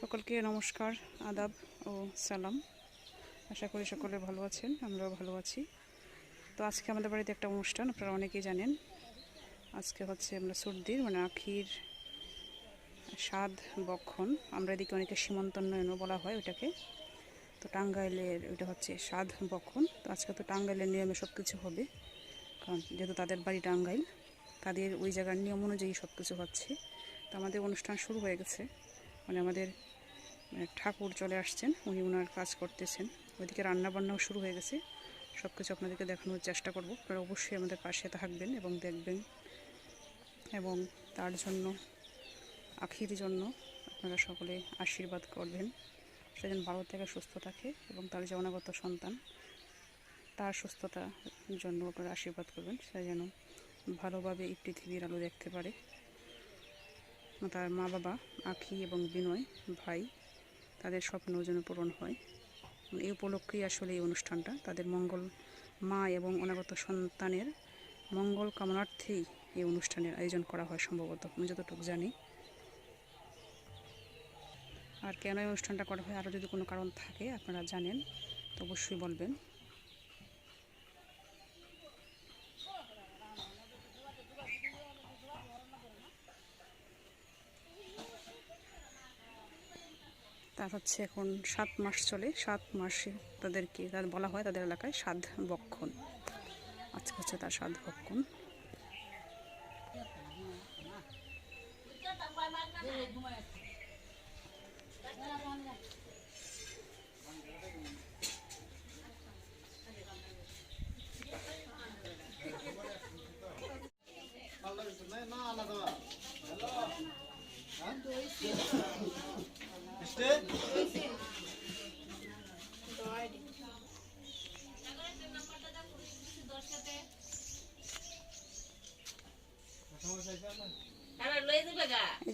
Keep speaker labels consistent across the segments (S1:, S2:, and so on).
S1: সকলকে নমস্কার, আদাব ও সালাম। আশা করি সকলে ভালো আছেন, আমরাও ভালো আছি। তো আজকে আমাদের বাড়িতে একটা অনুষ্ঠান, আপনারা অনেকেই জানেন। আজকে হচ্ছে আমরা সর্দির মানে আখির স্বাদ বক্ষণ। আমরা এদিকে অনেকে সীমন্তোন্নয়নও বলা হয় ওটাকে তো টাঙ্গাইলের ওইটা হচ্ছে স্বাদ বক্ষণ। তো আজকে তো টাঙ্গাইলের নিয়মে সব কিছু হবে, কারণ যেহেতু তাদের বাড়ি টাঙ্গাইল, তাদের ওই জায়গার নিয়ম অনুযায়ী সব কিছু হচ্ছে। তো আমাদের অনুষ্ঠান শুরু হয়ে গেছে। মানে আমাদের ঠাকুর চলে আসছেন, উনি ওনার কাজ করতেছেন। ওইদিকে রান্না বান্নাও শুরু হয়ে গেছে। সব কিছু আপনাদেরকে দেখানোর চেষ্টা করব। আপনারা অবশ্যই আমাদের পাশে থাকবেন এবং দেখবেন। এবং তার জন্য, আখির জন্য আপনারা সকলে আশীর্বাদ করবেন। সে যেন ভালো থেকে, সুস্থ থাকে এবং তার যে অনাগত সন্তান তার সুস্থতার জন্য আপনারা আশীর্বাদ করবেন। সে যেন ভালোভাবে এই পৃথিবীর আলো দেখতে পারে। তার মা বাবা আখি এবং বিনয়, ভাই তাদের স্বপ্ন যেন পূরণ হয়। এই উপলক্ষেই আসলে এই অনুষ্ঠানটা তাদের মঙ্গল মা এবং অনাগত সন্তানের মঙ্গল কামনার্থেই এই অনুষ্ঠানের আয়োজন করা হয় সম্ভবত, আমি যতটুকু জানি। আর কেন এই অনুষ্ঠানটা করা হয়, আরও যদি কোনো কারণ থাকে আপনারা জানেন, তো অবশ্যই বলবেন। হচ্ছে এখন সাত মাস চলে, সাত মাসে তাদেরকে তাদের বলা হয় তাদের এলাকায় সাধ বক্ষণ আজকে হচ্ছে তার সাধ বক্ষণ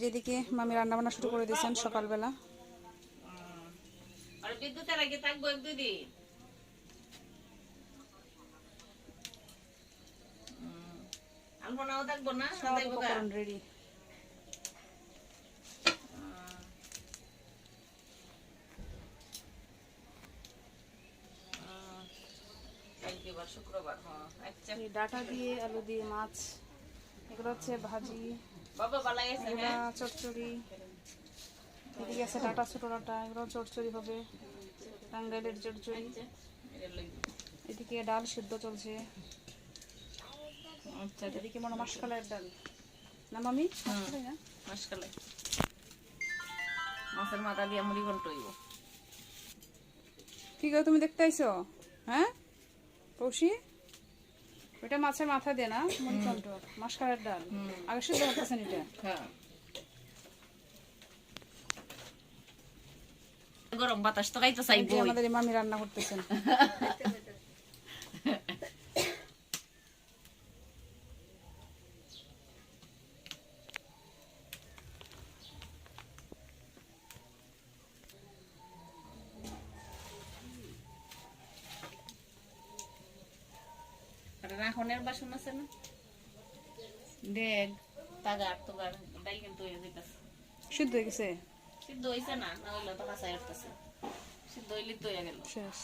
S1: যেদিকে মামি রান্না বান্না শুরু করে দিয়েছেন সকালবেলা।
S2: বিদ্যুতের আগে থাকব এক দুই দিন।
S1: রেডি
S2: হ্যাঁ
S1: ডাটা দিয়ে আলু দিয়ে মাছ। এগুলো হচ্ছে ভাজি
S2: হ্যাঁ।
S1: চচ্চড়ি এদিকে আছে ডাটা ছোটো ডাটা এগুলো চচ্চড়ি হবে টাঙ্গাইলের চচ্চড়ি।
S2: আচ্ছা।
S1: এদিকে ডাল সিদ্ধ চলছে।
S2: আচ্ছা
S1: এদিকে মনে মাসকালের ডাল। না মামি? মাসকালাই।
S2: মাছের মাথা দিয়ে মুড়ি ঘন্ট হইব।
S1: কি গো তুমি দেখতে আইছো? হ্যাঁ? কৌশি ওইটা মাছের মাথা দিয়ে না? মনিকণ্ঠ মাসকালের ডাল। আগে শুধু করতেছেন এটা?
S2: হ্যাঁ। গরম বাতাস তো খাইতে চাইব
S1: যে আমাদের মামি রান্না করতেছেন।
S2: রাখনের বাসন আছে না? দেখ। তাগার তোগার ডাল কিন্তু হয়ে যেতেছে
S1: সিদ্ধ হয়ে গেছে?
S2: সিদ্ধ হয়েছে না না হইলে তো কাঁচাই উঠতেছে। সিদ্ধ হইলে তো হয়ে গেল।
S1: শেষ।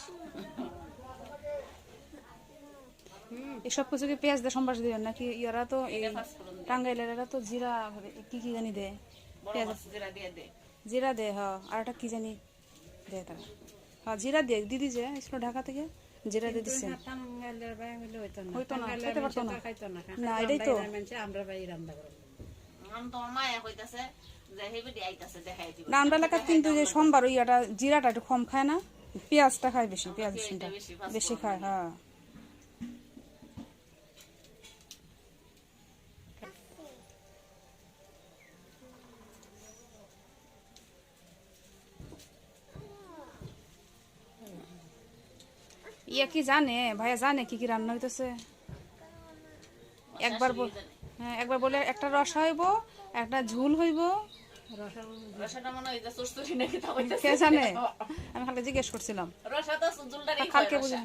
S1: এই সব কিছু কি পেঁয়াজ দিয়ে সম্বাস দিবেন? নাকি ইয়ারা তো এই টাঙ্গাইলের তো জিরা কি কি জানি দেয়? পেঁয়াজ
S2: জিরা দিয়ে দে
S1: জিরা দেয় হ্যাঁ। আর একটা কি জানি দেয় তারা? হ্যাঁ জিরা দিয়ে দিদি যে ঢাকা থেকে? জিরা দিয়ে হইতো না। খেতে পারতো না। না। এটাই তো।
S2: আম তোমার মায়া কইতাছে যে হেবে দিয়ে আইতাছে দেখাই দিব।
S1: না আমরা এলাকার কিন্তু যে সোমবার ওই ইয়াটা জিরাটা একটু কম খায় না পেঁয়াজটা খায় বেশি পেঁয়াজ
S2: বেশি
S1: খায়। হ্যাঁ। ইয়া কি জানে? ভাইয়া জানে কি কি রান্না হইতেছে? একবার বল- হ্যাঁ একবার বলে একটা রসা হইব একটা ঝুল হইব। কে জানে? আমি খালি জিজ্ঞেস করছিলাম।
S2: রসা তো জুলদারি
S1: কালকে বুঝে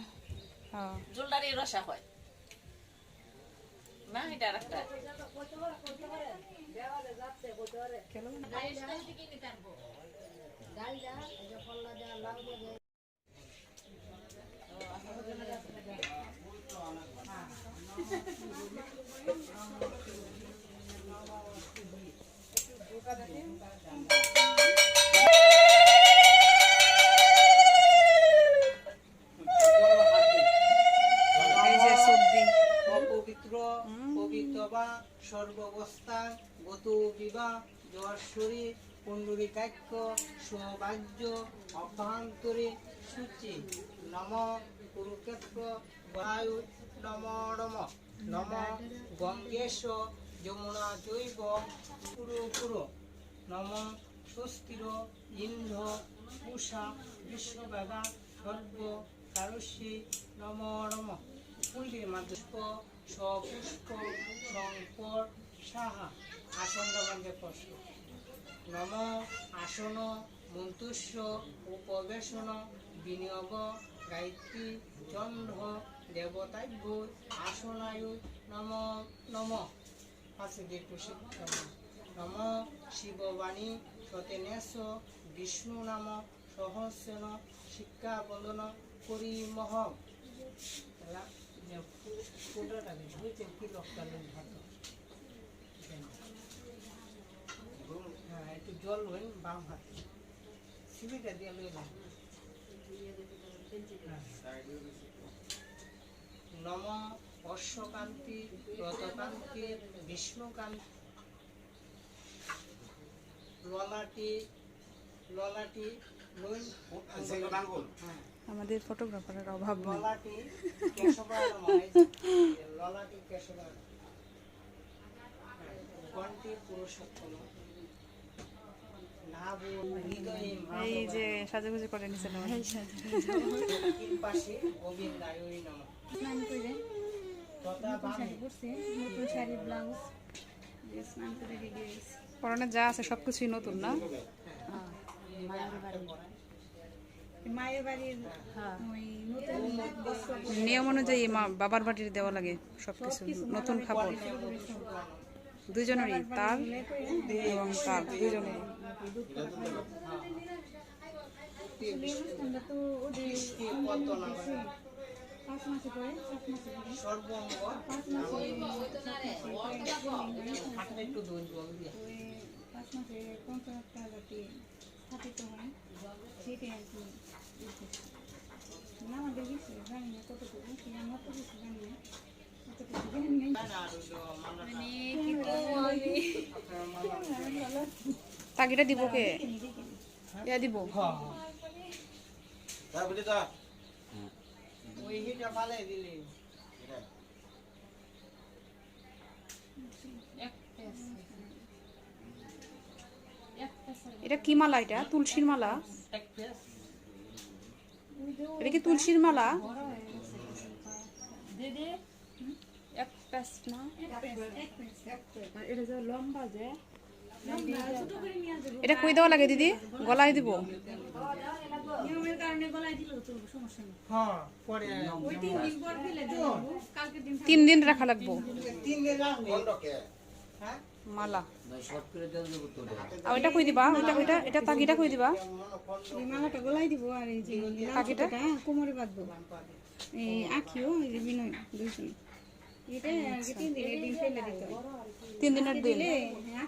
S1: হ্যাঁ।
S2: জুলদারি রসা হয়। না এটা আরেকটা
S1: এই যে সর্দি
S3: অপবিত্র পবিত্র বা সর্বাবস্থা গত বিবাহ জশ্বরী পুণ্ডরিকাক্য সৌভাগ্য অভ্যন্তরে সূচি নম কুরুক্ষেত্র বায়ু নম নম নম, গঙ্গেশ, যমুনা জৈব, কুরু কুরু। নম, সুস্থির, ইন্দ্র, উষা, বিশ্ববেদা, সর্ব কারুষি নম নম। কুণ্ডির মাধ্যস্প সপুষ্প, শঙ্কর সাহা। আসনটা মধ্যে প্রশ্ন। নম, আসন, মন্তুষ্য, উপবেশন, বিনিয়োগ, গায়ত্রী, চন্দ্র দেবতাভ্য আসনায়ু, নম নম একটু শিক্ষা নম, শিববাণী সতেনেশ বিষ্ণু নাম সহস্রেন শিক্ষা বন্দন করি মহ হ্যাঁ একটু জল হইন বাম হাতে। সিবিটা দিয়ে লই না নম অশ্বকান্তি রতকান্তি বিষ্ণুকান্তি ললাটি ললাটি হ্যাঁ।
S1: আমাদের ফটোগ্রাফারের অভাব নেই।
S3: ললাটি কেশবা নমঃ। এই যে ললাটি
S1: এই যে সাজুগুজু করে নিছে না
S3: তিন পাশে গোবিন্দায় নম।
S2: স্নান করে। পরছে নতুন শাড়ি ব্লাউজ। স্নান করে
S1: পরনে যা আছে সবকিছুই নতুন না?
S2: মায়ের বাড়ির নতুন বস্ত্র
S1: নিয়ম অনুযায়ী মা বাবার বাড়ির দেওয়া লাগে সবকিছু নতুন কাপড়। দুজনেরই তার এবং তার দুজনেরই
S2: তো ওদের পাঁচ মাসে করে সাত মাসে করে
S3: সর্বঙ্গ
S2: পাঁচ মাসে
S3: একটু
S2: পাঁচ স্থাপিত হয় সেটাই আর কি আমাদের বিষয়ে জানি না কতটুকু কি আমার তো? জানি না
S1: তাগিটা দিব কে ইয়া দিব
S3: ওই হিটা পালে দিলে।
S1: এটা কি মালা এটা? তুলসীর মালা? এটা কি তুলসীর মালা?
S4: দিদি এক প্যাস না? এটা যে লম্বা যে
S1: এটা কই দেওয়া লাগে দিদি? গলায় দিব।
S2: নিয়মের কারণে গলায় দিল তো সমস্যা নেই
S3: হ্যাঁ পরে
S2: ওই তিন দিন পর ফেলে দিল কালকে দিন
S1: তিন দিন রাখা লাগবো
S3: তিন দিন রাখবে হ্যাঁ
S1: মালা আর ওইটা কই দিবা ওইটা ওইটা এটা কই দিবা।
S2: এই মালাটা গলায় দিব আর এই যে
S1: কাকিটা?
S2: লাঠিটা কোমরে বাঁধবো। এই আখিও এই যে বিনয় দুইজন। এটা তিন দিন দিন ফেলে দিতে
S1: তিন দিনের দিন।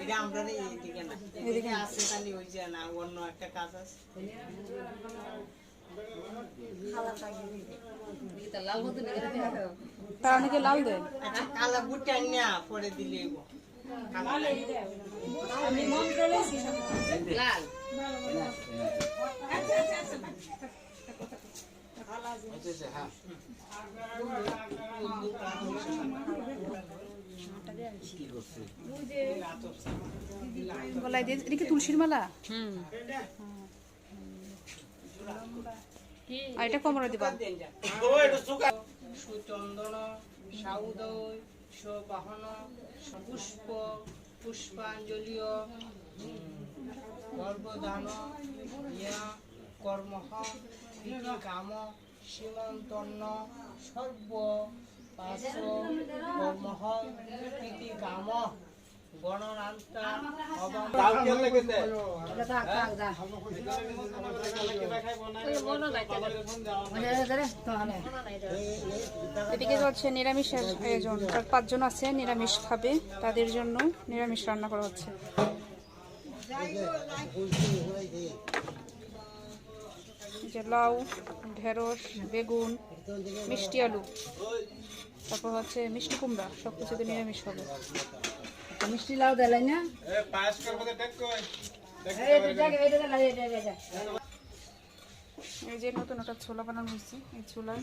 S3: এটা আমরা এইদিকে না এদিকে আছে খালি ওই যে না অন্য একটা কাজ আছে
S1: তারা নাকি লাল
S3: আচ্ছা কালা বুটে না পরে দিলে
S2: লাল
S1: গলায় দিয়ে এটা কি তুলসীর মালা? আর এটা কোমরে দিবা।
S3: সুচন্দন সাউদয় সবাহন পুষ্প ইয়া কাম সীমন্তন্ন সর্ব
S1: এদিকে হচ্ছে নিরামিষের আয়োজন পাঁচজন আছে নিরামিষ খাবে তাদের জন্য নিরামিষ রান্না করা হচ্ছে যে লাউ, ঢেঁড়স, বেগুন, মিষ্টি আলু। তারপর হচ্ছে মিষ্টি কুমড়া সব কিছুতে নিরামিষ হবে।
S2: মিষ্টি লাউ দিলাই না?
S1: এই যে নতুন একটা ছোলা বানানো হয়েছে এই ছোলায়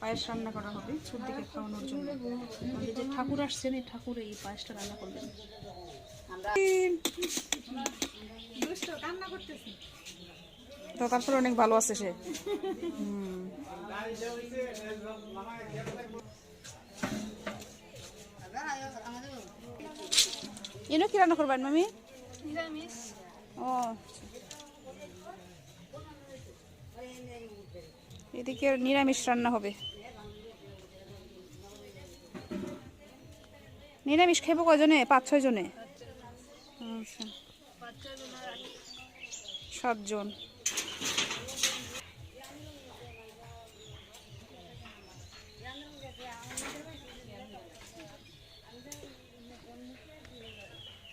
S1: পায়েস রান্না করা হবে ছুট দিকে খাওয়ানোর জন্য। আমাদের যে ঠাকুর আসছেন এই ঠাকুর এই পায়েসটা রান্না করবেন। তো তারপরে অনেক ভালো আছে সে। হুম। ইনো কি রান্না করবেন মামি ও এদিকে নিরামিষ রান্না হবে। নিরামিষ খাইব কজনে পাঁচ ছয় জনে। আচ্ছা সাতজন।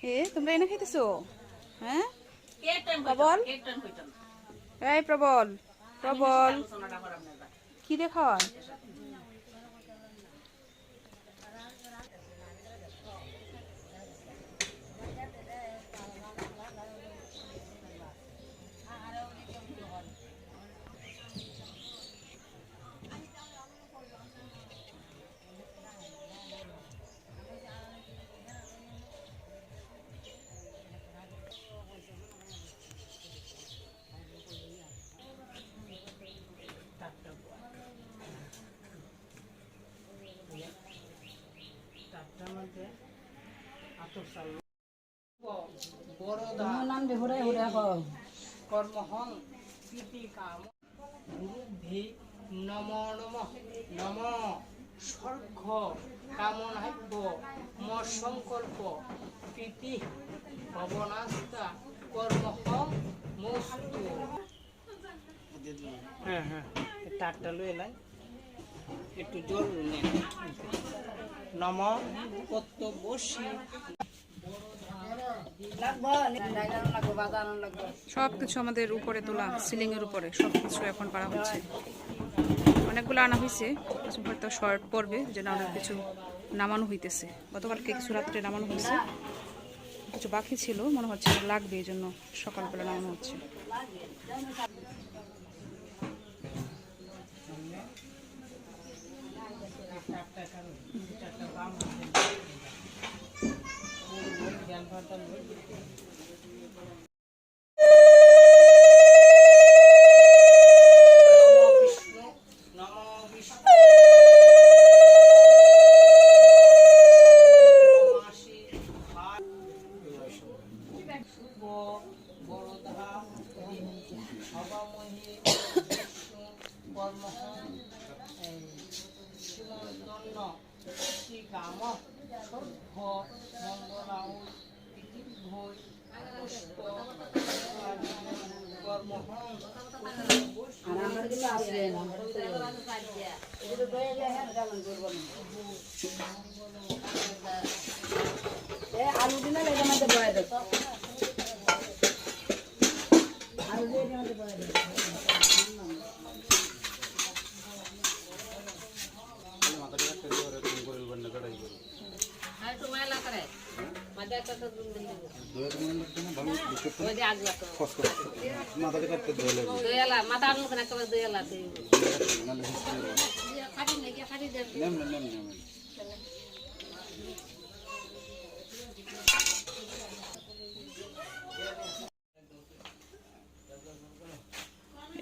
S1: এ তোমরা এনে খাইতেছো? হ্যাঁ? প্রবল? এই প্রবল প্রবল। কি দেখা
S3: কর্মহং প্রীতি কাম। গুরুভি নম নম। নম। স্বর্ঘ কামনাভ্য ম সংকল্প। প্রীতি ভবনাস্তা কর্মহং মস্তু হ্যাঁ হ্যাঁ। লই এলাই। একটু জল নেন। নম কর্তব্যশী
S2: লাগবো লাগানো লাগবো বাজানো লাগবো
S1: সব কিছু আমাদের উপরে তোলা সিলিং এর উপরে সব কিছু এখন করা হচ্ছে। অনেকগুলো আনা হয়েছে, কিছু হয়তো শর্ট পড়বে যে না অনেক কিছু নামানো হইতেছে। গতকালকে কিছু রাত্রে নামানো হয়েছে। কিছু বাকি ছিল, মনে হচ্ছে লাগবে এই জন্য সকালবেলা নামানো হচ্ছে।
S3: নম বিষ্ণু মাসি ভাত শুভ বরোধা সভামহি বিষ্ণু কর্মহ সীমন্তন্ন শ্রী কাম সর্ব মঙ্গলাউ ভোজ পুষ্প কর্মহ
S2: আর আমরা কিন্তু আসলে এটা তো এলে হ্যাঁ যেমন করব না এ আলু দিলে এটা মধ্যে বয়ে দেব আলু দিয়ে এটা মধ্যে বয়ে দেব
S5: মাথাটা কাটতে ধরে নেম নেম নেম নেম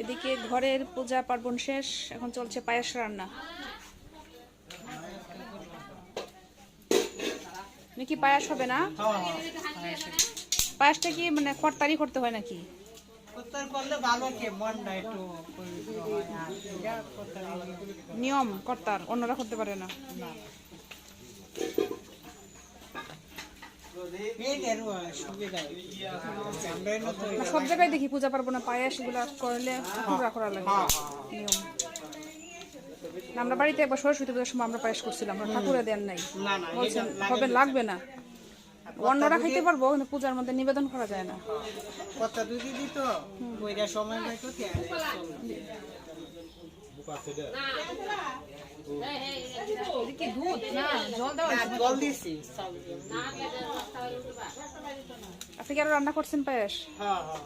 S1: এদিকে ঘরের পূজা পার্বণ শেষ এখন চলছে পায়েস রান্না। নাকি পায়াস হবে না? পায়াসটা কি মানে খরতারি করতে হয় নাকি?
S3: হয়
S1: নিয়ম কর্তার অন্যরা করতে পারে না। সব জায়গায় দেখি পূজা পার্বণে পায়েস এগুলা করলে করা লাগে। নিয়ম। না, আমরা বাড়িতে একবার সরস্বতী পূজার সময় আমরা পায়েস করছিলাম আমরা ঠাকুরে দেন নাই। বলছেন হবে লাগবে না। অন্যরা খাইতে পারব কিন্তু পূজার মধ্যে নিবেদন করা যায় না।
S3: ওইটা সময়
S1: আপনি কি আরও রান্না করছেন পায়েস?
S3: হ্যাঁ হ্যাঁ।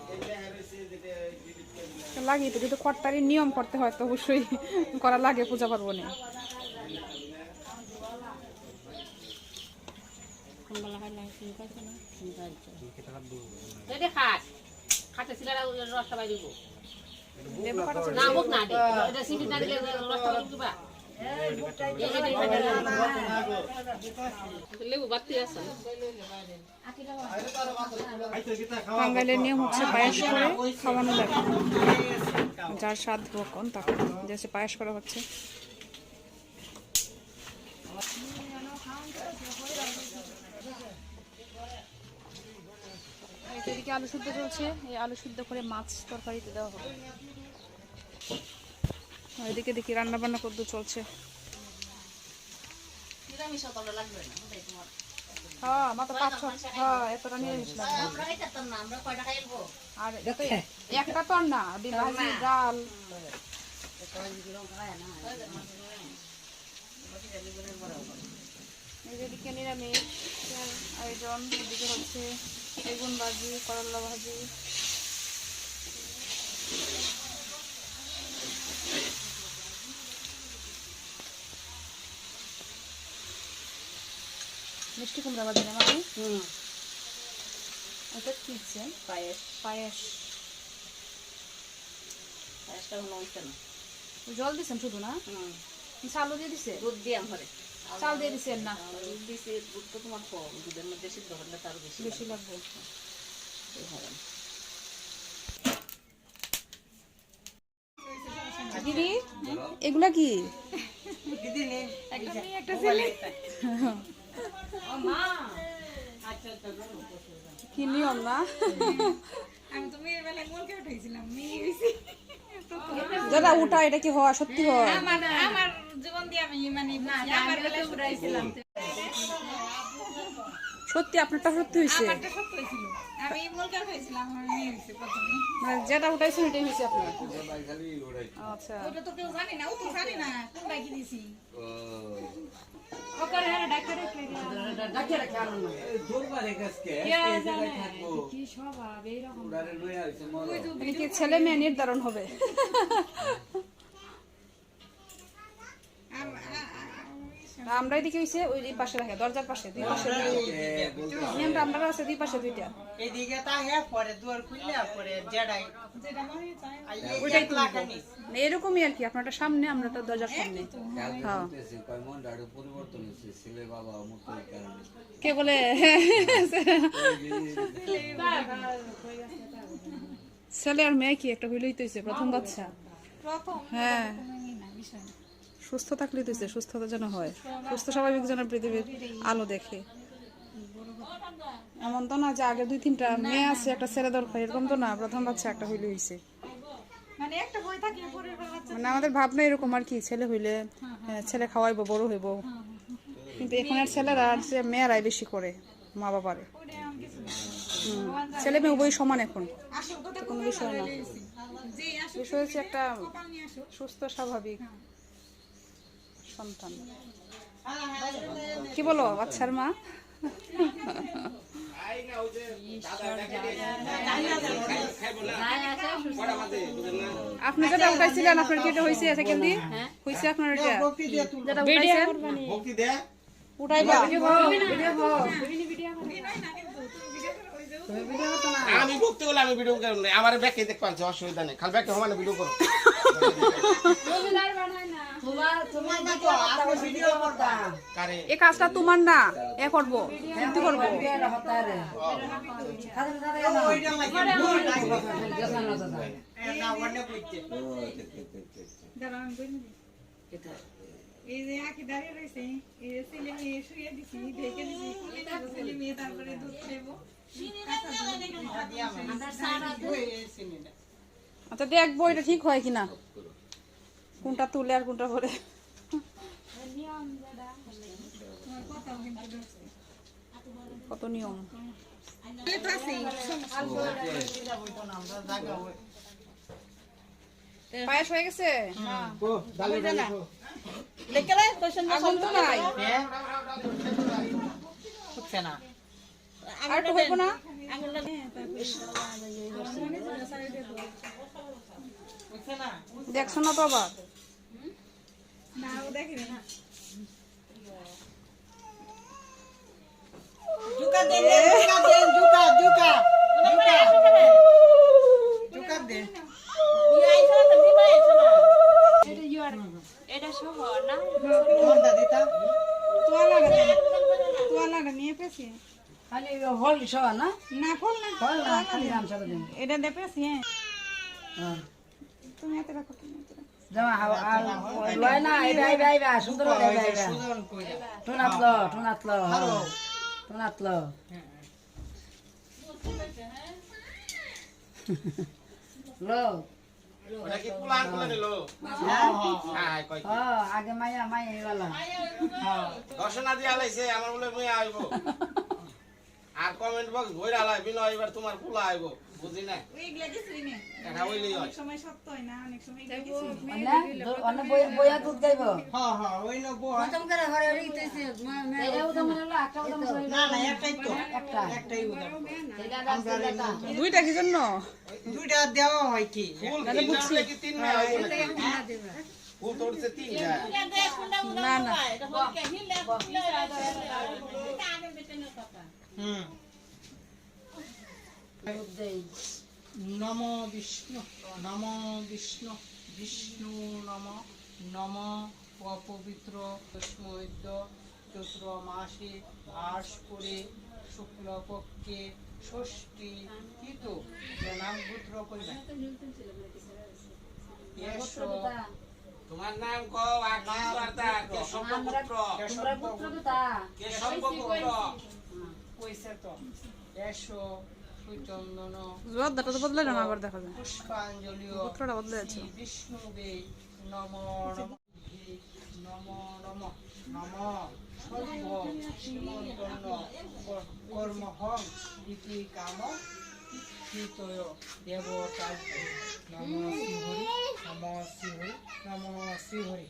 S1: লাগে তো যেহেতু কর্তারির নিয়ম করতে হয় তো অবশ্যই করা লাগে পূজা পার্বণে।
S6: রসটা বাইরে। না হোক না দে না দিলে রসটা দিবা।
S1: বাঙালির নিয়ম হচ্ছে পায়েস করে খাওয়ানো লাগে যার স্বাদ রকম তাকে যেসে পায়েস করা হচ্ছে। এদিকে আলু শুদ্ধ চলছে। এই আলু শুদ্ধ করে মাছ তরকারিতে দেওয়া হবে। এদিকে দেখি রান্না বান্না করতে চলছে। হ্যাঁ হ্যাঁ একটা তো না ডাল। এদিকে নিরামিষ, আয়োজন, এদিকে হচ্ছে বেগুন ভাজি, করলা ভাজি। মিষ্টি কুমড়া ভাজি না মানে এটা কি হচ্ছে
S6: পায়েস।
S1: পায়েস।
S6: পায়েসটা হলো অংশ না।
S1: জল দিছেন শুধু না? হুম। চালও দিয়ে দিছে?
S6: দুধ দিয়ে ঘরে
S1: চাল দিয়ে দিছেন না?
S6: দুধ দিছি দুধ তো তোমার কম। দুধের মধ্যে সিদ্ধ করলে তার বেশি
S1: বেশি লাগবে।
S6: হবে
S1: দিদি এগুলা কি?
S3: দিদি নে
S1: কি নিয়ম না?
S2: আমি তো মেয়ের বেলায় উঠাইছিলাম মেয়ে হইছি
S1: যারা উঠা এটা কি হওয়া সত্যি হয়
S2: আমার আমার জীবন দিয়ে আমি মানে আমার বেলায় উঠাইছিলাম
S1: সত্যি আপনারটা সত্যি হয়েছে?
S2: আমারটা সত্যি হয়েছিল।
S1: মানে যেটা উঠাইছেন ওইটাই হয়েছে আপনার? আচ্ছা।
S2: ওটা তো কেউ জানি না ও তো জানি না কোনটা কি দিছি
S1: ছেলে মেয়ে নির্ধারণ হবে। আমরা এদিকে হইছে ওই পাশে রাখে দরজার পাশে দুই পাশে নিয়মটা আপনারা আছে দুই পাশে দুইটা।
S3: এদিকে তাহে পরে দুয়ার খুললে পরে জেডাই।
S2: মনে
S1: ওইটাই তো এরকমই আর কি আপনারটা সামনে আমরা তো দরজার সামনে। হ্যাঁ। কে বলে? ছেলে আর মেয়ে কি একটা হইলেই তো হইছে, প্রথম বাচ্চা।
S2: প্রথম।
S1: হ্যাঁ। সুস্থ থাকলে হইছে, সুস্থতা যেন হয়। সুস্থ স্বাভাবিক যেন পৃথিবীর আলো দেখে। এমন তো না যে আগে দুই তিনটা মেয়ে আছে একটা ছেলে দরকার এরকম তো না প্রথম বাচ্চা একটা হইলে হইছে।
S2: মানে বাচ্চা
S1: মানে আমাদের ভাবনা এরকম আর কি ছেলে হইলে হ্যাঁ, ছেলে খাওয়াইবো বড় হইব। কিন্তু এখানের ছেলেরা আর যে মেয়েরাই বেশি করে মা বাবারে। ছেলে মেয়ে উভয় সমান এখন। কোনো বিষয় না। বিষয় হচ্ছে একটা সুস্থ স্বাভাবিক। সন্তান। কি বলো বাচ্চার মা? আপনি যেটা উঠাইছিলেন আপনার কি এটা হয়েছে সেকেন্ড দিয়ে? হয়েছে আপনার যেটা উঠাইছেন? উঠাইবা?
S2: না
S7: আমি ভক্তি করলে আমি ভিডিও করব না। আমার ব্যাকে দেখতে পাচ্ছি অসুবিধা নেই। খালি ব্যাকে সমানে ভিডিও করো। কারে?
S1: এই কাজটা তোমার না এ করব কিন্তু করব।
S3: ওইটা লাগে না ওনে বুঝতে
S2: দাঁড়াও, আমি বলি না। এই যে আঁকি দাঁড়িয়ে রয়েছে। এই যে ছেলে মেয়ে শুয়ে দিছি ঢেকে দিছি। ছেলে মেয়ে তারপরে দুধ খাইবো
S1: আচ্ছা দেখব এটা ঠিক হয় কিনা। কোনটা তুলে আর কোনটা ভরে। কত নিয়ম? পায়েস হয়ে গেছে? তো আর একটু হইব না। দেখছ না তো আবার?
S2: না ও দেখবে না।
S3: জুকা দে জুকা দে জুকা জুকা জুকা। জুকা দে। দিতা
S2: তোয়ালাটা দে। তোয়ালাটা নিয়ে পেছি
S6: খালি হল সহ না?
S2: না ফল না
S6: হল না খালি
S2: এটা হ্যাঁ
S6: হ্যাঁ।
S2: তুমি এত রাখো
S6: লয় না আইবা আইবা আইবা সুন্দর করে আইবা আইবা ল।
S7: হ্যাঁ?
S6: আগে মায়া মায়া এবালা
S7: দর্শনা দিয়া লাইছে আমার বলে মুই আইব। আর কমেন্ট বক্স ভইরা লাই বিনয় এবার তোমার পুলা আইব বুঝি না
S2: ওইগুলা কিছুই নেই
S7: এটা হইলেই হয়
S2: সময় সত্য হয় না অনেক সময় এগুলা কিছুই নেই।
S6: অনে অনে বইয়া বইয়া দুধ গাইব
S3: হ্যাঁ হ্যাঁ ওই ন বো
S6: এটা উদম হলো একটা উদম হলো
S3: না না একটাই তো
S6: একটা
S3: একটাই উদার
S1: দুইটা কি জন্য
S3: দুইটা দেওয়া হয় কি
S7: ফুল তিনটা হলে কি তিন না? ফুল তোড়ছে তিনটা
S1: না না
S3: হুম। নম বিষ্ণু নম বিষ্ণু বিষ্ণু নম নম অপবিত্র দশমৈদ্য চৈত্র মাসে আশ করে শুক্লপক্ষে ষষ্ঠী কৃত নামপুত্র কইবেন
S7: তোমার নাম কও আর নাম বার্তা কেশব পুত্র কেশব পুত্র
S3: কইছে তো। এসো সুচন্দন
S1: জোয়ারদাটা তো বদলে না আবার দেখা যায়।
S3: পুষ্পাঞ্জলি
S1: পুত্রটা বদলে যাচ্ছে।
S3: বিষ্ণুবে নম নম নম নম নম সর্ব সীমন্তন্ন কর্মহং ইতি কাম শ্রীহরি নম শ্রীহরি নম শ্রীহরি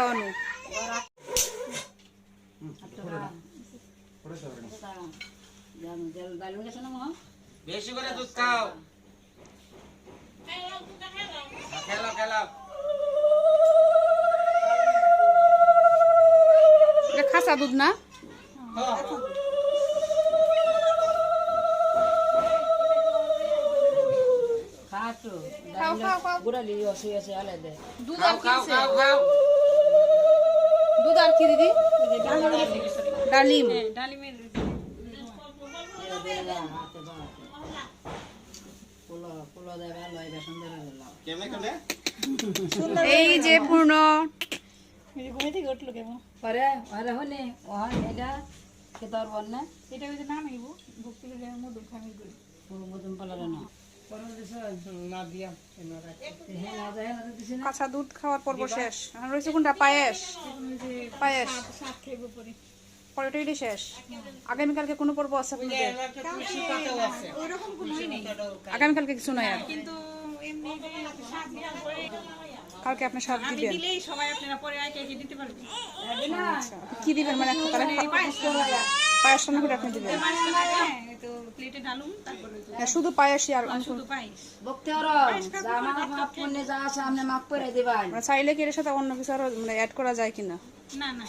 S1: খাওয়ানো।
S7: বেশি করে দুধ খাও। খেলো খেলো।
S1: এটা খাসা দুধ না? খাও খাও খাও।
S6: গুড়া লিয়ে শুয়ে আছে আলে দে।
S1: দুধ
S7: খাও
S1: আর কি
S7: খাও
S1: আছে?
S7: খাও খাও।
S1: দুধ আর কি দিদি? ডালিম। এই যে পূর্ণ।
S6: এটা
S2: ওই যে ভক্তি করে মধু খামি করি।
S6: পুরো মতন পালারে না।
S1: কাঁচা দুধ খাওয়ার পর্ব শেষ। এখন রয়েছে কোনটা? পায়েস। পায়েস।
S2: পরে
S1: পরে শেষ। আগামীকালকে কোনো পর্ব আছে আগামীকালকে কিছু নয় আর।
S2: কিন্তু পরে
S1: কালকে আপনি
S2: আমি
S1: দিবেন।
S2: পরে
S1: আচ্ছা। কি দিবেন মানে? পায়েস রান্না করে আপনি দিবেন।
S2: হ্যাঁ
S1: হ্যাঁ, শুধু পায়েসই আর
S2: শুধু পাইস
S6: বকতে আর যা মা মাপ পুণ্যে যা আপনি মাপ করে দিবেন।
S1: চাইলে কি এর সাথে অন্য কিছু আরও মানে অ্যাড করা যায় কিনা?
S2: না না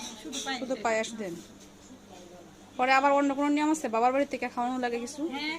S2: শুধু
S1: পায়েস দেন। পরে আবার অন্য কোনো নিয়ম আছে? বাবার বাড়ি থেকে খাওয়ানো লাগে কিছু?
S2: হ্যাঁ